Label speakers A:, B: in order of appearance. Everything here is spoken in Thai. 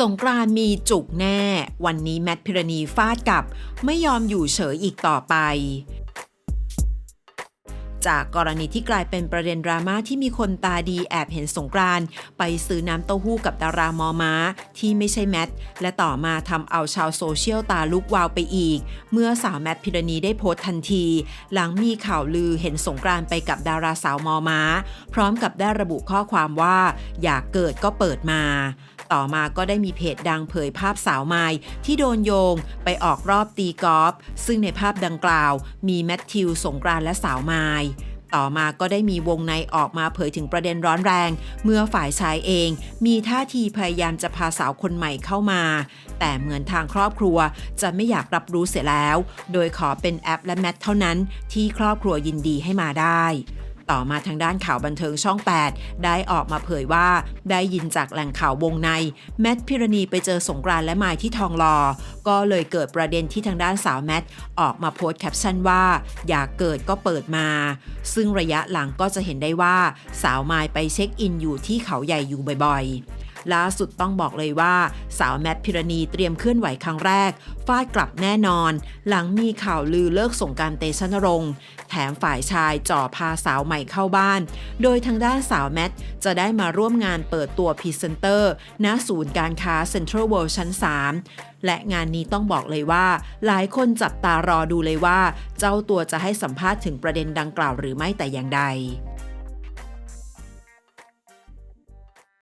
A: สงกรานมีจุกแน่ วันนี้แมทพิรณีฟาดกับ ไม่ยอมอยู่เฉยอีกต่อไป จากกรณีที่กลายเป็นประเด็นดราม่าที่มีคนตาดีแอบเห็นสงกรานไปซื้อน้ำเต้าหู้กับดารามอม้า ที่ไม่ใช่แมท และต่อมาทำเอาชาวโซเชียลตาลุกวาวไปอีก เมื่อสาวแมทพิรณีได้โพสต์ทันที หลังมีข่าวลือเห็นสงกรานไปกับดาราสาวมอม้า พร้อมกับได้ระบุข้อความว่า อยากเกิดก็เปิดมา ต่อมาก็ได้มีเพจดังเผยภาพสาวไมายที่โดนโยงไปออกรอบตีกอล์ฟซึ่งในภาพดังกล่าว มีแมทธิวสงกรานและสาวไมายต่อมาก็ได้มีวงในออกมาเผยถึงประเด็นร้อนแรง เมื่อฝ่ายชายเอง มีท่าทีพยายามจะพาสาวคนใหม่เข้ามา แต่เหมือนทางครอบครัวจะไม่อยากรับรู้เสียแล้ว โดยขอเป็นแอปและแมทเท่านั้นที่ครอบครัวยินดีให้มาได้ ต่อมาทางด้านข่าวบันเทิงช่อง 8 ได้ออกมาเผยว่า ได้ยินจากแหล่งข่าววงใน แมทพิรณีไปเจอสงกรานต์และไมายที่ทองหลอก็เลยเกิดประเด็นที่ทางด้านสาวแมทออกมาโพสต์แคปชั่นว่า อยากเกิดก็เปิดมา ซึ่งระยะหลังก็จะเห็นได้ว่า สาวไมายไปเช็คอินอยู่ที่เขาใหญ่อยู่บ่อยๆ ล่าสุดต้องบอกเลยว่า สาวแมทพิรณีเตรียมเคลื่อนไหวครั้งแรกฟาดกลับแน่นอน หลังมีข่าวลือเลิกส่งการเตชนรงค์แถมฝ่ายชายจ่อพาสาวใหม่เข้าบ้าน โดยทางด้านสาวแมทจะได้มาร่วมงานเปิดตัวพรีเซนเตอร์ณศูนย์การค้าเซ็นทรัลเวิลด์ชั้น 3และงานนี้ต้องบอกเลยว่า หลายคนจับตารอดูเลยว่า เจ้าตัวจะให้สัมภาษณ์ถึงประเด็นดังกล่าวหรือไม่แต่อย่างใด